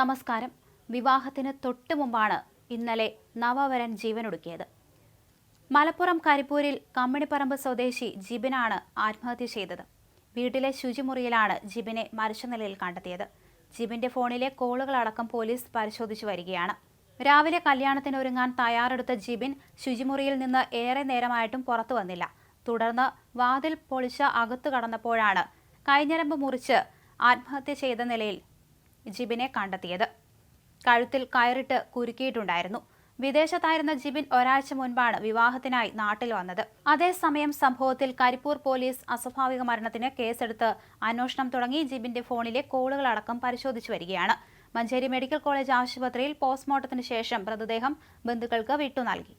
നമസ്കാരം. വിവാഹത്തിന് തൊട്ടു മുമ്പാണ് ഇന്നലെ നവവരൻ ജീവനൊടുക്കിയത്. മലപ്പുറം കരിപ്പൂരിൽ കമ്മിണിപ്പറമ്പ് സ്വദേശി ജിബിനാണ് ആത്മഹത്യ ചെയ്തത്. വീട്ടിലെ ശുചിമുറിയിലാണ് ജിബിനെ മരിച്ച നിലയിൽ കണ്ടെത്തിയത്. ജിബിന്റെ ഫോണിലെ കോളുകളടക്കം പോലീസ് പരിശോധിച്ചു വരികയാണ്. രാവിലെ കല്യാണത്തിന് ഒരുങ്ങാൻ തയ്യാറെടുത്ത ജിബിൻ ശുചിമുറിയിൽ നിന്ന് ഏറെ നേരമായിട്ടും പുറത്തു വന്നില്ല. തുടർന്ന് വാതിൽ പൊളിച്ച അകത്തു കടന്നപ്പോഴാണ് കൈഞ്ഞരമ്പ് മുറിച്ച് ആത്മഹത്യ ചെയ്ത നിലയിൽ ജിബിനെ കണ്ടെത്തിയത്. കഴുത്തിൽ കയറിട്ട് കുരുക്കിയിട്ടുണ്ടായിരുന്നു. വിദേശത്തായിരുന്ന ജിബിൻ ഒരാഴ്ച മുൻപാണ് വിവാഹത്തിനായി നാട്ടിൽ വന്നത്. അതേസമയം സംഭവത്തിൽ കരിപ്പൂർ പോലീസ് അസ്വാഭാവിക മരണത്തിന് കേസെടുത്ത് അന്വേഷണം തുടങ്ങി ജിബിന്റെ ഫോണിലെ കോളുകളടക്കം പരിശോധിച്ചു വരികയാണ്. മഞ്ചേരി മെഡിക്കൽ കോളേജ് ആശുപത്രിയിൽ പോസ്റ്റ്മോർട്ടത്തിന് ശേഷം മൃതദേഹം ബന്ധുക്കൾക്ക് വിട്ടു നൽകി.